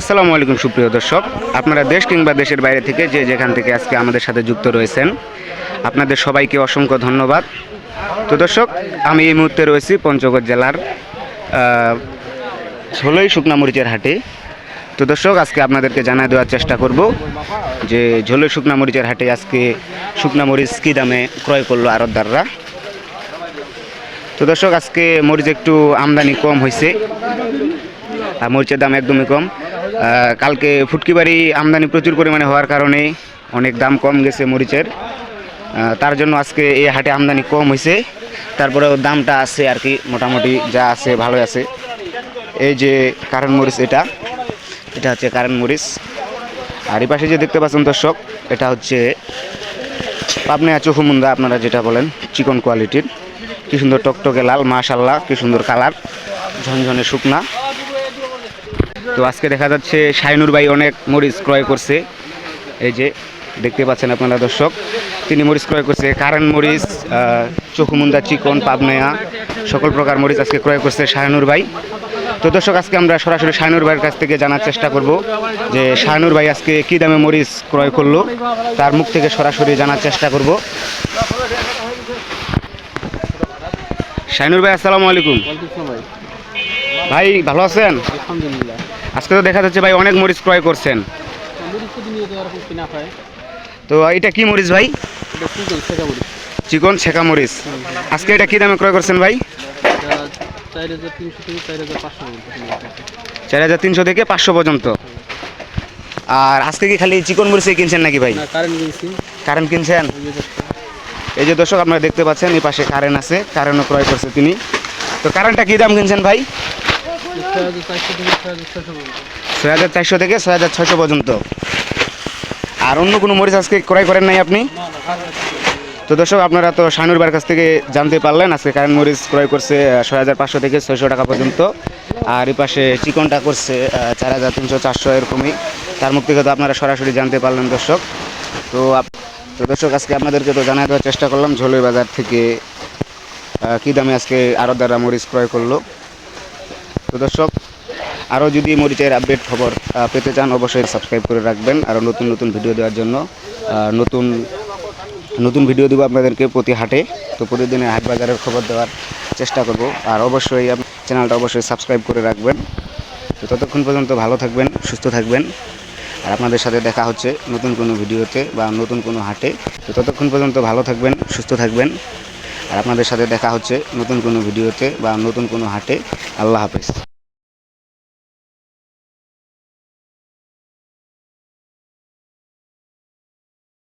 আসসালামু আলাইকুম সুপ্রিয় দর্শক। আপনারা দেশ কিংবা দেশের বাইরে থেকে যে যেখান থেকে আজকে আমাদের সাথে যুক্ত রয়েছেন, আপনাদের সবাইকে অসংখ্য ধন্যবাদ। তো দর্শক, আমি এই মুহূর্তে রয়েছি পঞ্চগড় জেলার ষোলোই শুকনা মরিচের হাটে। তো দর্শক, আজকে আপনাদেরকে জানা দেওয়ার চেষ্টা করব যে ঝোলই শুকনা মরিচের হাটে আজকে শুকনা মরিচ কী দামে ক্রয় করল আরতদাররা তো দর্শক, আজকে মরিচ একটু আমদানি কম হয়েছে, আর মরিচের দাম একদমই কম। কালকে ফুটকিবাড়ি আমদানি প্রচুর পরিমাণে হওয়ার কারণে অনেক দাম কম গেছে মরিচের। তার জন্য আজকে এই হাটে আমদানি কম হয়েছে। তারপরেও দামটা আছে আর কি, মোটামুটি যা আছে ভালোই আছে। এই যে কারণ মরিচ এটা এটা হচ্ছে কারণ মরিচ। আর এই পাশে যে দেখতে পাচ্ছেন দর্শক, এটা হচ্ছে পাবনিয়া চোখুমুন্দা আপনারা যেটা বলেন, চিকন কোয়ালিটির কি সুন্দর টকটকে লাল মাশাল্লাহ কি সুন্দর কালার, ঝনঝনে শুকনা। তো আজকে দেখা যাচ্ছে শাইনুর ভাই অনেক মরিচ ক্রয় করছে। এই যে দেখতে পাচ্ছেন আপনারা দর্শক তিনি মরিচ ক্রয় করছে। কারেন্ট মরিচ চকুমুন্দা চিকন পাবনায়া সকল প্রকার মরিচ আজকে ক্রয় করছে শাহানুর ভাই। তো দর্শক আজকে আমরা সরাসরি শাহানুর ভাইয়ের কাছ থেকে জানার চেষ্টা করব যে শাহানুর ভাই আজকে কী দামে মরিচ ক্রয় করল তার মুখ থেকে সরাসরি জানার চেষ্টা করব। শাহানুর ভাই আসসালামু আলাইকুম। ভাই। ভাই ভালো আছেন? আলহামদুলিল্লাহ। আজকে তো দেখা যাচ্ছে ভাই অনেক মরিচ ক্রয় করছেন। তো এটা কি মরিচ ভাই? করে শেখা মরিচ। চিকন আজকে এটা কি দামে ক্রয় করছেন ভাই? চার হাজার তিনশো থেকে পাঁচশো পর্যন্ত। আর আজকে কি খালি চিকন মরিচে কিনছেন নাকি ভাই? কারেন্ট কিনছি কারেন্ট কিনছেন। এই যে দর্শক, আপনারা দেখতে পাচ্ছেন, এই পাশে কারেন্ট আছে কারেন্টও ক্রয় করছে তিনি। তো কারেন্টটা কি দাম কিনছেন ভাই? ছয় হাজার চারশো থেকে ছয় হাজার ছয়শো পর্যন্ত। আর অন্য কোনো মরিচ আজকে ক্রয় করেন নাই আপনি? তো দর্শক, আপনারা তো বার কাছ থেকে জানতে পারলেন, আজকে কারেন্ট মরিচ ক্রয় করছে ছয় হাজার পাঁচশো থেকে ছয়শো টাকা পর্যন্ত। আর এই পাশে চিকনটা করছে চার হাজার তিনশো চারশো এরকমই। তার মুখ থেকে তো আপনারা সরাসরি জানতে পারলেন দর্শক। তো তো দর্শক, আজকে আপনাদেরকে তো জানাই দেওয়ার চেষ্টা করলাম ঝোলই বাজার থেকে কী দামে আজকে আরও দ্বারা মরিচ ক্রয় করল। তো দর্শক, আরও যদি মরিচের আপডেট খবর পেতে চান, অবশ্যই সাবস্ক্রাইব করে রাখবেন। আরও নতুন নতুন ভিডিও দেওয়ার জন্য নতুন নতুন ভিডিও দেবো আপনাদেরকে প্রতি হাটে। তো প্রতিদিনের হাট বাজারের খবর দেওয়ার চেষ্টা করব। আর অবশ্যই চ্যানেলটা অবশ্যই সাবস্ক্রাইব করে রাখবেন। তো ততক্ষণ পর্যন্ত ভালো থাকবেন, সুস্থ থাকবেন। আর আপনাদের সাথে দেখা হচ্ছে নতুন কোনো ভিডিওতে বা নতুন কোনো হাটে। তো ততক্ষণ পর্যন্ত ভালো থাকবেন, সুস্থ থাকবেন। আর আপনাদের সাথে দেখা হচ্ছে নতুন কোনো ভিডিওতে বা নতুন কোনো হাটে। আল্লাহ হাফেজ।